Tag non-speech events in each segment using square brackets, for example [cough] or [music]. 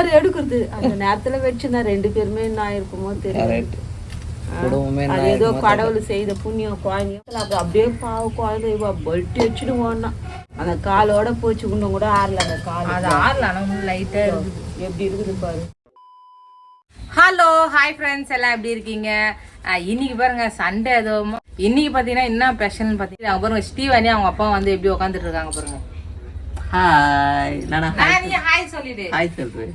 வேற எடுக்கிறது. அந்த நேரத்துல வச்சிருந்தா ரெண்டு பேருமே கரெக்ட் குடும்பமே அது ஏதோ கடவுள் செய்த புண்ணியம் குழந்தையும் அது அப்படியே பாவ குழந்தை இவ பல்ட்டி அந்த காலோட போச்சு இன்னும் கூட ஆறல அந்த கால். அது ஆறல ஆனால் லைட்டாக இருக்குது. எப்படி இருக்குது பாரு. ஹலோ ஹாய் ஃப்ரெண்ட்ஸ் எல்லாம் எப்படி இருக்கீங்க? இன்னைக்கு பாருங்க சண்டே ஏதோ. இன்னைக்கு பார்த்தீங்கன்னா என்ன ஸ்பெஷல்னு பார்த்தீங்கன்னா அவங்க பாருங்க ஸ்டீவானி அவங்க அப்பா வந்து எப்படி உட்காந்துட்டு இருக்காங்க பாருங்க. ஹாய் நானா நான் நீ ஹாய் சொல்லிடு. ஹாய் சொல்றேன்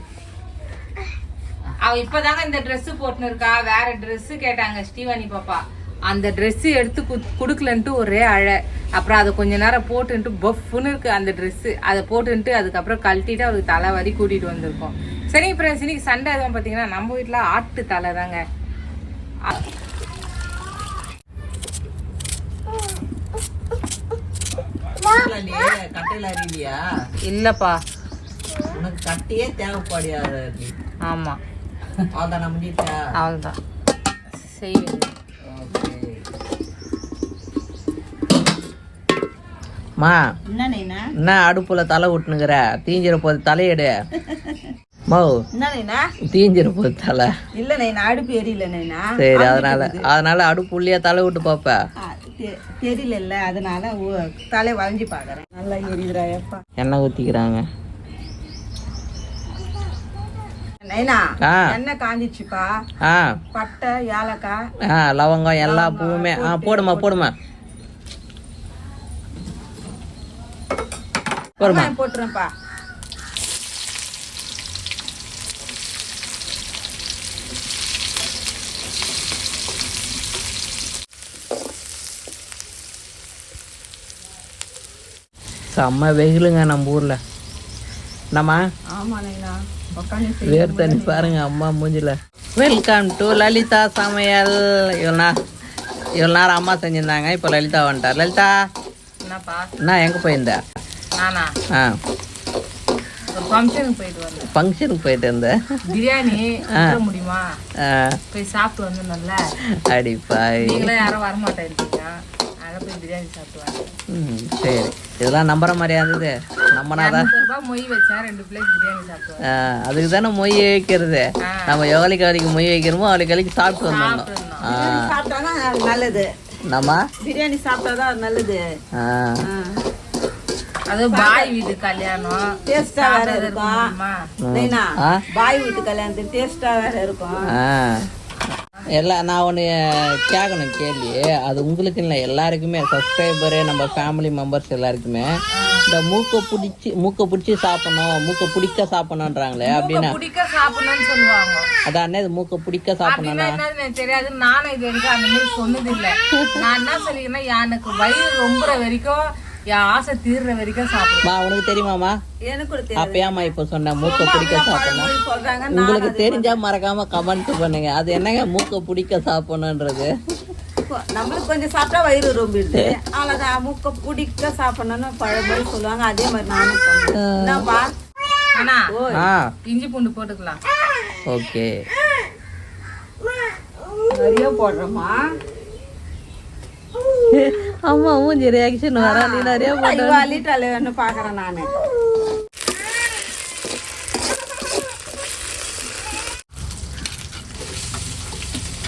அவ இப்பதாங்க இந்த Dress போட்டுன்னு இருக்கா வேற Dress கேட்டாங்க ஸ்டீவானி பாப்பா. அந்த Dress எடுத்து குடுக்கலன்ட்டு ஒரே அழ. அப்புறம் அதை கொஞ்ச நேரம் போட்டுன்ட்டு பஃப்னு இருக்கு அந்த Dress. அதை போட்டுன்ட்டு அதுக்கப்புறம் கழட்டிட்டு அவளுக்கு தலை வரி கூட்டிட்டு வந்திருக்கோம். சரி ஃப்ரெண்ட்ஸ் இன்னைக்கு சண்டே எதுவும் பார்த்தீங்கன்னா நம்ம வீட்டில் ஆட்டு தலை தாங்க. இல்லப்பா. உனக்கு கட்டையே தேவைப்படாது. ஆமா. நம்ம முடிட்டா அவ்வளோதான் செய்வீங்க மா என்ன நைனா? என்ன அடுப்புல தலை விட்டுனுக்குற தீஞ்சிர போது தலையெடு. மோ என்ன நைனா? தீஞ்சிர போது தலை. இல்ல நைனா அடுப்பு எரியல நைனா? சரி அதனால அதனால அடுப்பு உள்ளே தலை விட்டு பாப்ப. தெரியல அதனால தலை வளைஞ்சு பாக்குறேன். நல்லா எரியுதுடா எப்பா எண்ணெய் ஊத்திக்கிறாங்க. எண்ணெய் காஞ்சிச்சுப்பா. பட்டை ஏலக்காய் லவங்கம் எல்லா பூவுமே. ஆ போடுமா போடுமா. போடுமா. போட்டுறேன்ப்பா. செம்ம வெயிலுங்க நம்ம ஊர்ல. உட்காந்து வேர் தண்ணி பாருங்க அம்மா மூஞ்சில. வெல்கம் டு லலிதா சமையல். இவ்வளோ நேரம் இவ்வளோ நேரம் அம்மா செஞ்சிருந்தாங்க இப்போ லலிதா வந்துட்டார். லலிதா என்ன எங்கே போயிருந்த? நானா? ஆ. ஃபங்க்ஷனுக்கு போயிட்டு வந்தேன். ஃபங்க்ஷனுக்கு போயிட்டு இருந்தேன் பிரியாணி முடியுமா? போய் சாப்பிட்டு வந்தோம்ல அடி பாய் நீங்களும் யாரும் வரமாட்டேன்றீங்க பிரியாணி ம் சரி. இதெல்லாம் நம்புற மாதிரியா இருந்தது? நம்பினாதான் மொய் வச்சேன். ரெண்டு பிளேட் பிரியாணி அதுக்கு தானே மொய் வைக்கிறது? நம்ம எவ்வளோக்கு எவ்வளோக்கு மொய் வைக்கிறோமோ அவளுக்கு அவளுக்கு சாப்பிட்டு வந்துடணும். அது நல்லது. நம்ம? பிரியாணி சாப்பிட்டாதான் அது நல்லது. அது பாய் வீட்டு கல்யாணம். டேஸ்டா வேற இருக்கும். பாய் வீட்டு கல்யாணத்துக்கு டேஸ்டா வேற இருக்கும். ஆ எல்லாம் நான் ஒன்று கேட்கணும் கேள்வி. அது உங்களுக்கு இல்லை எல்லாருக்குமே. சப்ஸ்கிரைபரு நம்ம ஃபேமிலி மெம்பர்ஸ் எல்லாருக்குமே. இந்த மூக்கை பிடிச்சி மூக்கை பிடிச்சி சாப்பிடணும் மூக்கை பிடிக்க சாப்பிடணுன்றாங்களே அப்படின்னா. பிடிக்க சாப்பிடணும்னு சொல்லுவாங்க. அதான் இது மூக்கை பிடிக்க எனக்கு தெரியாது. நானும் இது வரைக்கும் அந்த மாதிரி சொன்னது இல்ல நான் என்ன சொல்லிக்கிறேன்னா எனக்கு வயிறு ரொம்புற வரைக்கும் ஆசை தீர்ற வரைக்கும் சாப்பிடுவேன் மா உனக்கு தெரியுமாமா எனக்கு அப்பயாம்மா இப்போ சொன்ன மூக்கை பிடிக்க சாப்பிடணும். உங்களுக்கு தெரிஞ்சா மறக்காம கமெண்ட் பண்ணுங்க. அது என்னங்க மூக்கை பிடிக்க சாப்பிடணுன்றது நம்மளுக்கு கொஞ்சம் சாப்பிட்டா வயிறு ரொம்பிடுது அவ்வளோதான் முக்க பிடிக்க சாப்பிடணும்னு பழமொழி சொல்லுவாங்க. அதே மாதிரி நானும் ஆ. இஞ்சி பூண்டு போட்டுக்கலாம். ஓகே. நிறைய போடுறோமா ஆமா மூஞ்சி ரியாக்ஷன் வரா நீ நிறைய வேணும்னு பார்க்குறேன் நான்.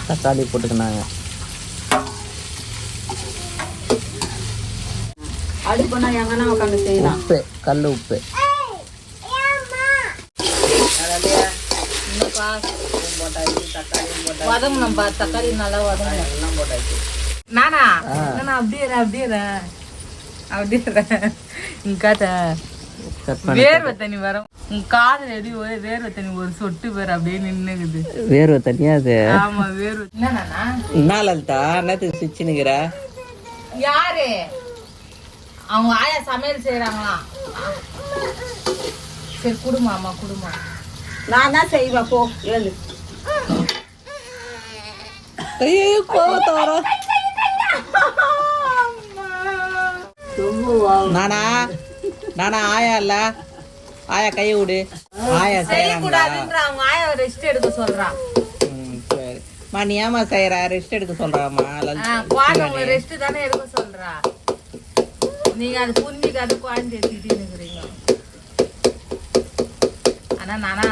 தக்காளி போட்டுக்கினாங்க. அடுப்புனா எங்கன்னா உட்காந்து செய்யலாம் உப்பு கல் உப்பு. வதங்கணும் பா தக்காளி நல்லா வதங்கணும். நானா? நானா அப்படியே அப்படியே. அப்படியே. உன் வேர்வை தண்ணி வரும். உன் காதுல எடி ஒரு வேர்வை தண்ணி ஒரு சொட்டு பேர் அப்படியே நின்னுக்குது. வேர்வை தனியா அது? ஆமா வேர்வை. என்ன லலிதா என்னத்துக்கு சிச்சுனுங்கிற யாரு? அவங்க ஆயா சமையல் செய்யறாங்களாம் சரி குடுமா அம்மா குடுமா. நான் தான் செய்வேன் போ ஐயோ கோவத்தை [laughs] நானா? நானா ஆயா இல்ல? ஆயா கையை விடு. ஆயா செய்யறாங்க செய்யக்கூடாதுன்ற அவங்க ஆயா ரெஸ்ட் எடுக்க சொல்றா. சரி. மா நீ ஏமா செய்யற ரெஸ்ட் எடுக்க சொல்றாமா குழந்தை ரெஸ்ட் தானே எடுக்க சொல்றா. நீங்க அது புரிஞ்சிக்காது குழந்தை திட்டின்னு இருக்கிறீங்க ஆனா நானா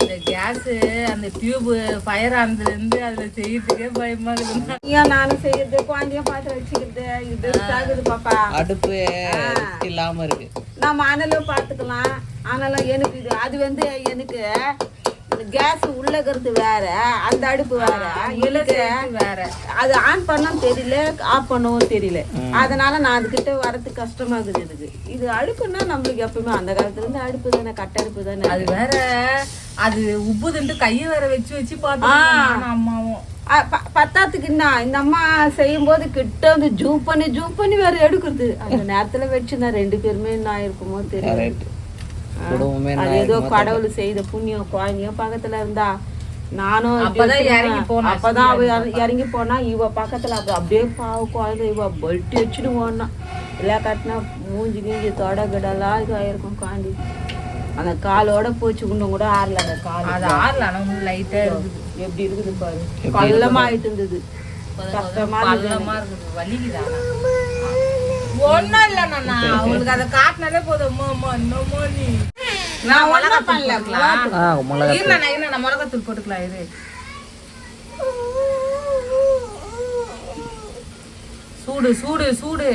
இந்த கேஸ் அந்த டியூப் ஃபயர் ஆனதுல இருந்து அதுல செய்யறதுக்கே பயமா இருக்குதுண்ணா ஏன் நானும் செய்யறது குழந்தைய பார்த்து வச்சுக்கிறது இது ஆகுது பாப்பா. அடுப்பு இல்லாம இருக்கு. நம்ம அனலும் பார்த்துக்கலாம். ஆனாலும் எனக்கு இது அது வந்து எனக்கு கேஸ் உள்ள இருக்கிறது வேற அந்த அடுப்பு வேற. எனக்கு வேற. அது ஆன் பண்ணவும் தெரியல ஆஃப் பண்ணவும் தெரியல. அதனால நான் அதுகிட்ட வரதுக்கு கஷ்டமா இருக்குது எனக்கு. இது அடுப்புன்னா நம்மளுக்கு எப்பவுமே அந்த காலத்துல இருந்து அடுப்பு தானே கட்டடுப்பு தானே. அது வேற. அது உப்புதுன்ட்டு கையை வேற வச்சு வச்சு பார்த்தோம் அம்மாவும். ஆ, ப- பத்தாத்துக்கு என்ன இந்த அம்மா செய்யும் போது கிட்ட வந்து ஜூம் பண்ணி ஜூம் பண்ணி வேற எடுக்குறது. அந்த நேரத்துல வச்சு நான் ரெண்டு பேருமே என்ன ஆயிருக்குமோ தெரியல. குடும்பமே அது ஏதோ கடவுள் செய்த புண்ணியம் குழந்தையும் பக்கத்துல இருந்தா நானும் அப்பதான். இறங்கி போனா அப்பதான் இறங்கி போனா. இவ பக்கத்துல அப்ப அப்படியே பாவ குழந்தை இவ பல்ட்டி வச்சுட்டு போனா இல்லை கட்டினா மூஞ்சி கீஞ்சி தொட கிடலாம் இது ஆயிருக்கும் குழந்தை. அந்த காலோட போச்சு இன்னும் கூட ஆறல அந்த கால். அது ஆறல ஆனா லைட்டா இருக்குது. எப்படி இருக்குது பாரு? பள்ளமா ஆயிட்டு இருந்தது. கஷ்டமா பள்ளமா இருக்குது வலிக்குதா? ஒண்ணும் இல்ல நானா. அவங்களுக்கு அதை காட்டினாலே போதும். அம்மா அம்மா என்னமோ நீ நான் பண்ணல போட்டுக்கலாம் இது சூடு சூடு சூடு.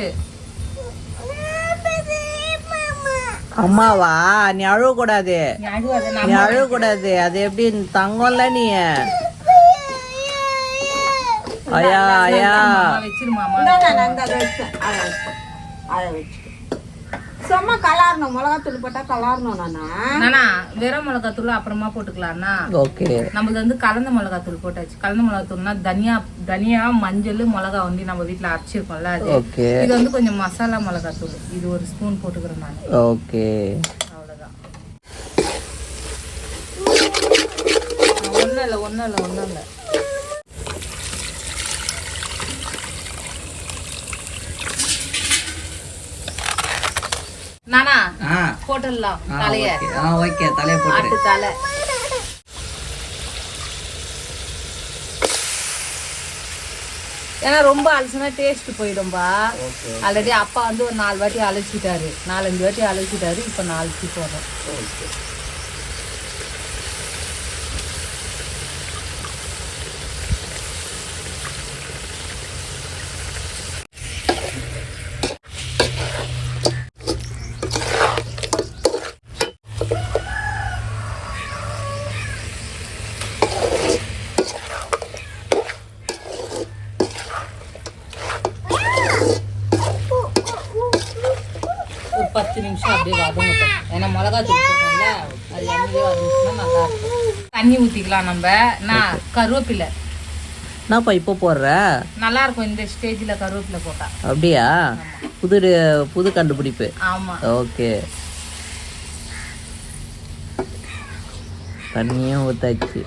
அம்மாவா நீ அழுவக்கூடாது. நீ அழுவாத நீ அழுவக்கூடாது. அது எப்படி தங்கம்ல நீ? ஐயா ஐயா. நான் சும்மா கலாரணும் மிளகாத்தூள் போட்டா கலாரணும் நானா? நானா வெறும் மிளகாத்தூள் அப்புறமா போட்டுக்கலாம்னா? ஓகே. நம்மளது வந்து கலந்த மிளகாத்தூள் போட்டாச்சு. கலந்த மிளகாத்தூள்னா தனியா தனியா மஞ்சள் மிளகா வந்து நம்ம வீட்ல அரைச்சிருக்கோம்ல அது. ஓகே. இது வந்து கொஞ்சம் மசாலா மிளகாத்தூள். இது ஒரு ஸ்பூன் போட்டுக்கிறேன் நான். ஓகே. அவ்வளவுதான். ஒன்றும் இல்லை ஒன்றும் இல்லை ஒன்றும் இல்லை. நானா? ஆ. போட்டுடலாம். ஆ, தலைய. ஓகே. ஆ ஓகே. தலையை போட்டு ஆட்டு தலை. ஏன்னா ரொம்ப அலசுனா டேஸ்ட் போயிடும்பா. ஆல்ரெடி அப்பா வந்து ஒரு நாலு வாட்டி அலசிட்டாரு. நாலஞ்சு வாட்டி அலசிட்டாரு. இப்போ நாலு போடுறோம் பத்து நிமிஷம் அப்படியே வதங்கட்டும். ஏன்னா மிளகா தூள் போட்டோம்ல அது எண்ணெயே வதங்கிச்சுன்னா நல்லா இருக்கும் தண்ணி ஊற்றிக்கலாம் நம்ம. நான் கருவேப்பிலை. என்னப்பா இப்போ போடுற? நல்லா இருக்கும் இந்த ஸ்டேஜில் கருவேப்பிலை போட்டா. அப்படியா? புது புது கண்டுபிடிப்பு. ஆமாம் ஓகே. தண்ணியும் ஊத்தாச்சு.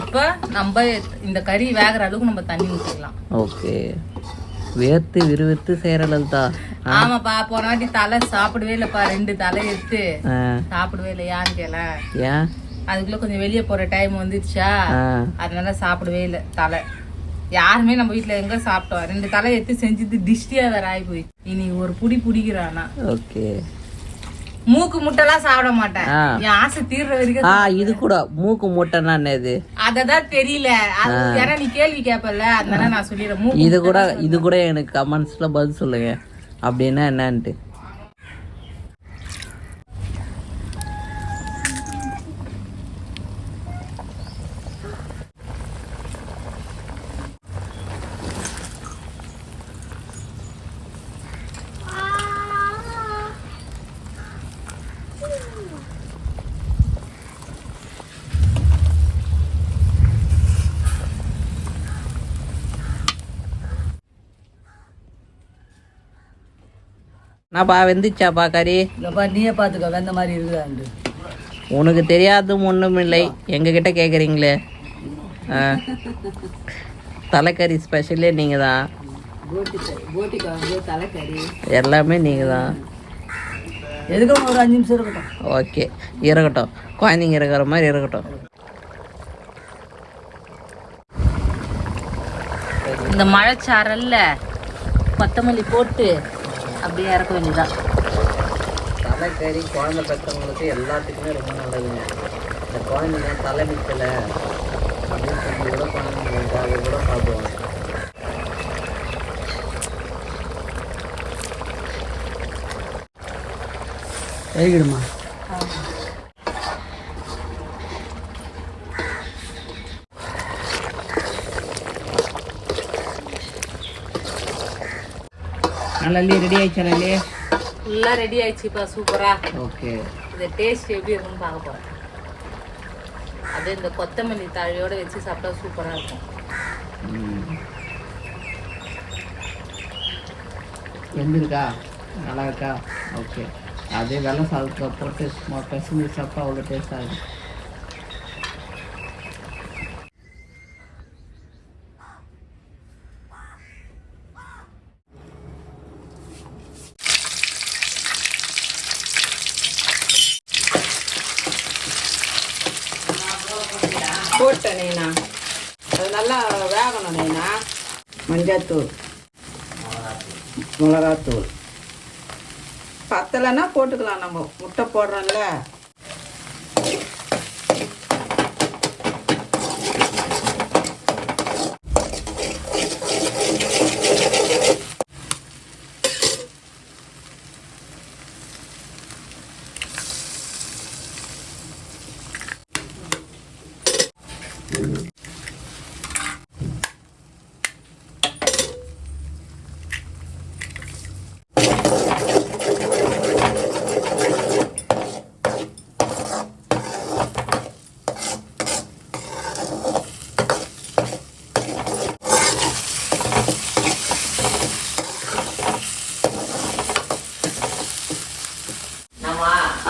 இப்போ நம்ம இந்த கறி வேகிற அளவுக்கு நம்ம தண்ணி ஊற்றிக்கலாம் ஓகே. வேர்த்து விறுவிறுத்து செய்கிற லலிதா ஆமாப்பா போன வாட்டி தலை சாப்பிடவே இல்லைப்பா ரெண்டு தலை எடுத்து. சாப்பிடவே இல்லை ஏன்னு கேள. ஏன் அதுக்குள்ள கொஞ்சம் வெளியே போற டைம் வந்துடுச்சா ஆ. அதனால சாப்பிடவே இல்லை தலை. யாருமே நம்ம வீட்ல எங்க சாப்பிட்டோம்? ரெண்டு தலை எடுத்து செஞ்சது டிஷ்டியா வேற ஆகி போயிடுச்சு இனி ஒரு புடி புடிக்கிறானா? ஓகே. மூக்கு முட்டைலாம் சாப்பிட மாட்டேன். என் ஆசை தீர்ற வரைக்கும் ஆ இது கூட மூக்கு மூட்டைன்னா என்னது அததான் தெரியல. அது ஏன்னா நீ கேள்வி கேப்பல அதனால நான் சொல்லிடுறேன். மூக்கு இது கூட இது கூட எனக்கு கமெண்ட்ஸ்ல பதில் சொல்லுங்க. அப்படின்னா என்னன்ட்டு. நான்ப்பா வெந்துச்சாப்பா கறி இல்லப்பா நீயே பாத்துக்க வெந்த மாதிரி இருக்குதாண்டு உனக்கு தெரியாதும் ஒன்றும் இல்லை. எங்ககிட்ட கேட்குறீங்களே ஆ. தலைக்கறி ஸ்பெஷலே நீங்கள் தான் எல்லாமே நீங்கள் தான் எதுக்கும் ஒரு அஞ்சு நிமிஷம் இருக்கட்டும். ஓகே. இருக்கட்டும். குழந்தைங்க இருக்கிற மாதிரி இருக்கட்டும். இந்த மழைச்சாரல்ல கொத்தமல்லி போட்டு அப்படியே இறக்க வேண்டியதான் தலைக்கறி குழந்தை பெற்றவங்களுக்கு எல்லாத்துக்குமே ரொம்ப நல்லதுங்க. இந்த குழந்தைங்க தலை நிற்கலை அப்படின்னு சொல்லி கூட குழந்தைங்களுக்கு அதை கூட சாப்பிடுவாங்க. வேகிடுமா நல்லா ரெடி ஆயிடுச்சா நல்லி ஃபுல்லா ரெடி ஆயிடுச்சுப்பா சூப்பரா ஓகே இந்த டேஸ்ட் எப்படி இருக்குன்னு பார்க்க போறேன். அப்படியே இந்த கொத்தமல்லி தாழியோட வச்சு சாப்பிட்டா சூப்பரா இருக்கும். வெந்திருக்கா நல்லா இருக்கா? ஓகே அதே வெள்ளை சாதத்தை போட்டு சும்மா பெசஞ்சு சாப்பிட்டா அவ்வளோ டேஸ்டாக இருக்கும் போட்டேன் நைனா. அது நல்லா வேகணும் நைனா. மஞ்சத்தூள். மிளகாத்தூள். பத்தலைன்னா போட்டுக்கலாம் நம்ம. முட்டை போடுறோம்ல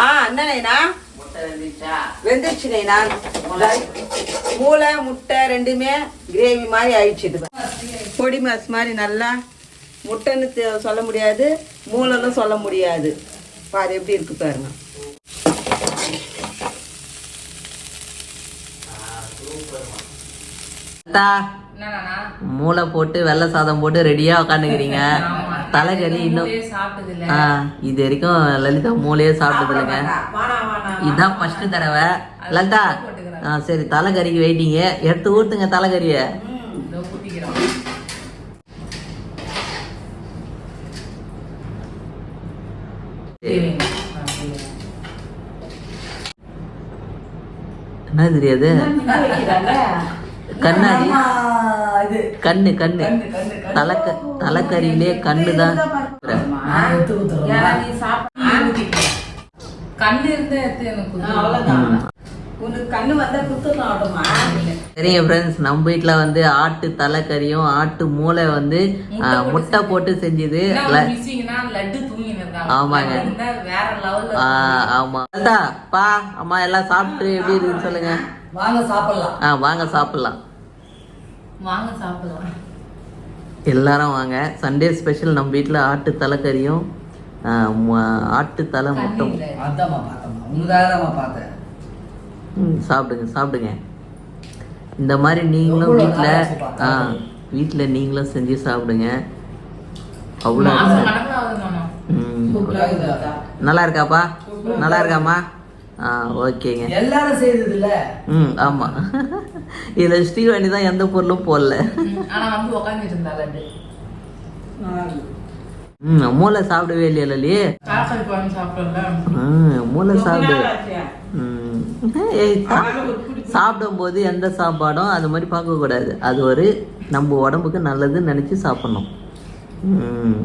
ஆ என்ன நைனா முட்டை வெந்துச்சா வெந்துருச்சு நைனா மூளை முட்டை ரெண்டுமே கிரேவி மாதிரி ஆயிடுச்சு பொடி மாஸ் மாதிரி நல்லா முட்டைன்னு சொல்ல முடியாது மூளைன்னு சொல்ல முடியாது. பாரு எப்படி இருக்கு பாருங்க. மூளை போட்டு வெள்ளை சாதம் போட்டு ரெடியாக உட்காந்துக்கிறீங்க தலைக்கறி இன்னும். ஆ இது வரைக்கும் லலிதா மூளையே சாப்பிட்டது இல்லைங்க இதுதான் ஃபர்ஸ்ட் தடவை. லலிதா ஆ சரி தலைக்கறிக்கு வெயிட்டிங்க எடுத்து ஊற்றுங்க இதோ குட்டிக்கிறோம் என்ன தெரியாது? கண்ணாடி இது. கண்ணு கண்ணு. தலைக்க தலைக்கறியிலே கண்ணு தான். கண்ணு இருந்தா சரிங்க ஃப்ரெண்ட்ஸ் நம்ம வீட்டில் வந்து ஆட்டு தலைக்கறியும் ஆட்டு மூளை வந்து முட்டை போட்டு செஞ்சுது. ஆமாங்க. ஆமா. பா அம்மா எல்லாம் சாப்பிட்டு எப்படி இருக்குன்னு சொல்லுங்க. வாங்க சாப்பிடலாம். ஆ வாங்க சாப்பிடலாம். வாங்க சாப்பிடலாம். எல்லாரும் வாங்க. சண்டே ஸ்பெஷல் நம்ம வீட்டில் ஆட்டு தலைக்கறியும் ஆட்டு தலை முட்டை கண்ணு இல்ல. அதாம்மா பார்த்தம்மா. உங்களுக்காக தான்மா பார்த்தேன். ம், சாப்பிடுங்க சாப்பிடுங்க. இந்த மாதிரி நீங்களும் வீட்டில்? ஆ வீட்டில் நீங்களும் செஞ்சு சாப்பிடுங்க. அவ்வளோ. ம் நல்லா இருக்காப்பா? நல்லா இருக்காம்மா? ஆ ஓகேங்க. எல்லாரும் செய்தது இல்ல ம் ஆமாம் இதில் ஸ்ரீவாணி தான் எந்த பொருளும் போடல. ஆனா வந்து உக்காந்துட்டு இருந்தா லட்டு ம் மூளை சாப்பிடவே இல்லையா லலி? ம் மூளை சாப்பிடு. ம். ஏய் சாப்பிடும்போது எந்த சாப்பாடும் அது மாதிரி பார்க்கக்கூடாது அது ஒரு நம்ம உடம்புக்கு நல்லதுன்னு நினச்சி சாப்பிட்ணும். ம்.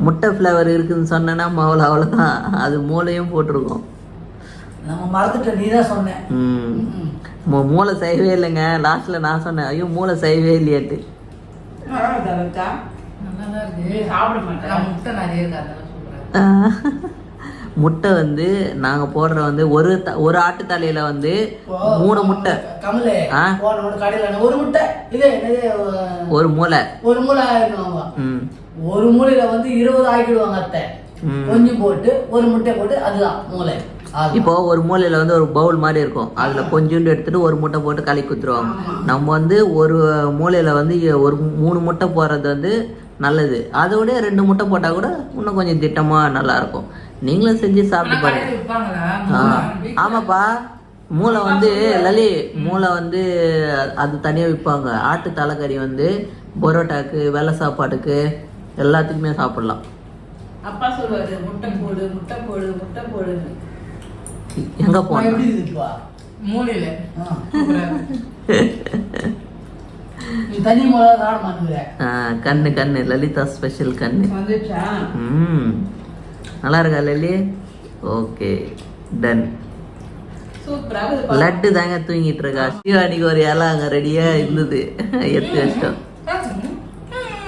முட்டை ஃப்ளேவர் இருக்குதுன்னு சொன்னேன்னா அவ்வளோ அவ்வளோதான் அது மூளையும் போட்டிருக்கோம். நம்ம மறந்துட்டோம் நீ தான் சொன்னேன் ம். மூ- மூளை செய்யவே இல்லைங்க. லாஸ்ட்டில் நான் சொன்னேன் ஐயோ மூளை செய்யவே இல்லையாட்டு. முட்டை நிறைய இருக்கு அதெல்லாம் சூப்பரா முட்டை வந்து நாங்கள் போடுற வந்து ஒரு த ஒரு ஆட்டு தலையில வந்து மூணு முட்டை. கமலே ஆ? போன ஒரு கடையில் ஒரு முட்டை. இது ஒரு மூளை. ஒரு மூளை ஒரு மூலையில வந்து இருபது ஆக்கிடுவாங்க அத்தை. ம். கொஞ்சம் போட்டு ஒரு முட்டை போட்டு அதுதான் மூளை. இப்போ ஒரு மூலையில வந்து ஒரு பவுல் மாதிரி இருக்கும். அதுல கொஞ்சோண்டு எடுத்துட்டு ஒரு முட்டை போட்டு களி குத்துருவாங்க நம்ம வந்து ஒரு மூலையில வந்து ஒரு மூணு முட்டை போடுறது வந்து நல்லது. அதை விட ரெண்டு முட்டை போட்டால் கூட இன்னும் கொஞ்சம் திட்டமாக நல்லா இருக்கும் நீங்களும் செஞ்சு சாப்பிட்டு பாருங்க. ஆமாப்பா. மூளை வந்து லலி மூளை வந்து அது தனியாக விற்பாங்க. ஆட்டு தலைக்கறி வந்து பரோட்டாக்கு வெள்ளை சாப்பாட்டுக்கு எல்லாத்துக்குமே சாப்பிடலாம். அப்பா சொல்லுவாரு முட்டை போடு முட்டை போடு முட்டை போடுன்னு. எங்கே நான் போனோம் எப்படி இருக்குப்பா மூலையில. தனி கண்ணு கண்ணு. லலிதா ஸ்பெஷல் கண்ணு. ம். நல்லா இருக்கா லலி ஓகே டன் லட்டு தாங்க தூங்கிட்டு இருக்கா. சிவானிக்கு ஒரு இலை அங்கே ரெடியாக இருந்தது. எடுத்து வச்சிட்டோம் நான் ஆ. ஆய் சொல்லக்கூடாது நாங்க பேச ஏய் நீ கம்மிரு நான் சொல்றேன்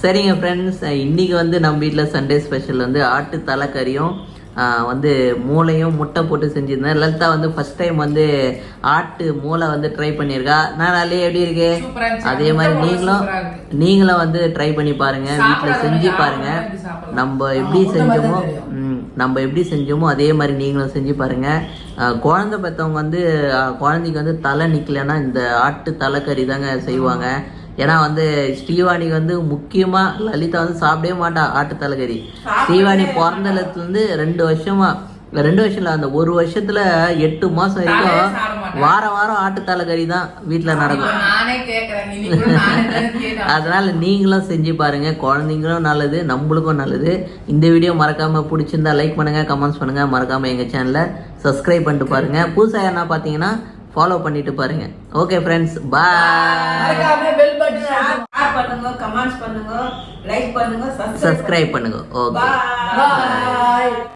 சரிங்க ஃப்ரெண்ட்ஸ் இன்னைக்கு வந்து நம்ம வீட்டில் சண்டே ஸ்பெஷல் வந்து ஆட்டு தலைக்கறியும் வந்து மூளையும் முட்டை போட்டு செஞ்சிருந்தேன். லலிதா வந்து ஃபர்ஸ்ட் டைம் வந்து ஆட்டு மூளை வந்து ட்ரை பண்ணியிருக்கா. நான் நாளே எப்படி இருக்கு. அதே மாதிரி நீங்களும். நீங்களும் வந்து ட்ரை பண்ணி பாருங்க. வீட்டில் செஞ்சு சாப்பிடாதவங்க பாருங்க. யாரும் இப்படி சாப்பிடலாம். நம்ம எப்படி செஞ்சோமோ நம்ம எப்படி செஞ்சோமோ அதே மாதிரி நீங்களும் செஞ்சு பாருங்க. அஹ், குழந்தை பெற்றவங்க வந்து குழந்தைக்கு வந்து தலை நிற்கலைன்னா இந்த ஆட்டு தலைக்கறி தாங்க செய்வாங்க. ஏன்னா வந்து ஸ்ரீவாணிக்கு வந்து முக்கியமா லலிதா வந்து சாப்பிடவே மாட்டா ஆட்டு தலைக்கறி. ஸ்ரீவாணி பிறந்ததுலேருந்து ரெண்டு வருஷமா இல்ல, ரெண்டு வருஷம் இல்ல அந்த ஒரு வருஷத்துல எட்டு தலையே வரைக்கும் மாட்டா. வாரம் வாரம் ஆட்டு தலைக்கறி தான் வீட்டில் நடக்கும். அதனால நீங்களும் செஞ்சு பாருங்க. குழந்தைங்களும் நல்லது நம்மளுக்கும் நல்லது. இந்த வீடியோ மறக்காம பிடிச்சிருந்தா லைக் பண்ணுங்க கமெண்ட்ஸ் பண்ணுங்க. மறக்காம எங்க சேனலை சப்ஸ்கிரைப் பண்ணிட்டு பாருங்க. புதுசா என்ன பார்த்தீங்கன்னா ஃபாலோ பண்ணிட்டு பாருங்க. Okay friends bye bell button share பண்ணுங்க கமெண்ட்ஸ் பண்ணுங்க லைக் பண்ணுங்க சப்ஸ்கிரைப் பண்ணுங்க. Okay bye